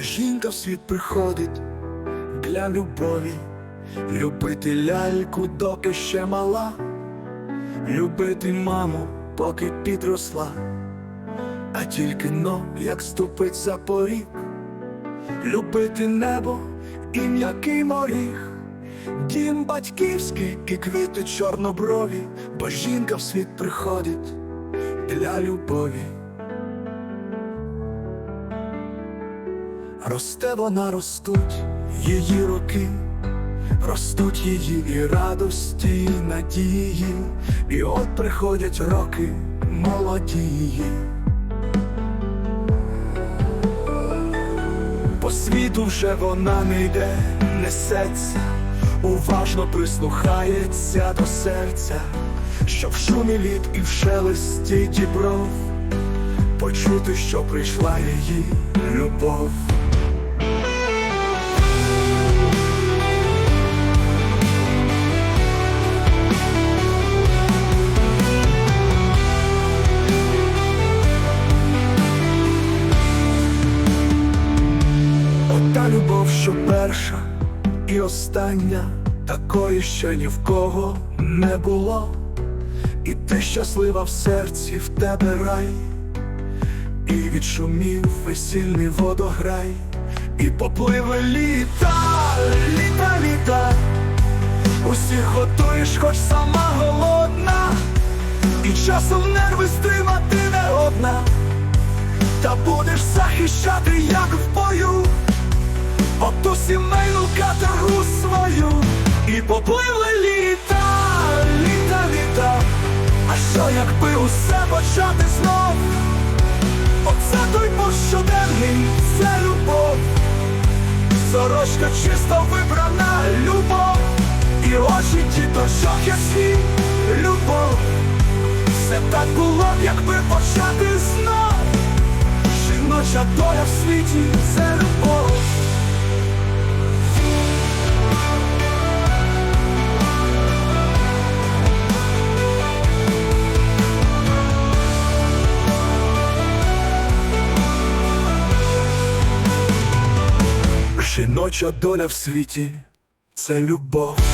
жінка в світ приходить для любові, любити ляльку, доки ще мала, любити маму, поки підросла, а тільки но, як ступить за поріг, любити небо і м'який моріг, дім батьківський і квіти чорноброві, бо жінка в світ приходить для любові. Росте вона ростуть її роки, ростуть її і радості, і надії, і от приходять роки молодії. По світу вже вона не йде, несеться, уважно прислухається до серця, що в шумі літ і в шелесті дібров почути, що прийшла її любов. Ота що перша і остання, такої ще ні в кого не було, і ти щаслива в серці в тебе рай, і відшумів весільний водограй, і попливли літа, літа, літа, усіх готуєш, хоч сама голодна, і часом нерви стримати не одна. Та будеш захищати, як в бою, оту сімейну каторгу свою, і попливли літа, літа, літа. А що якби усе почати знов? Оце той пуш щоденний, це любов, сорочка чисто вибрана любов, і очі ті дощок ясні, любов. Все так було б, якби почати знов. Жіноча доля в світі це любов. Жіноча доля в світі це любов.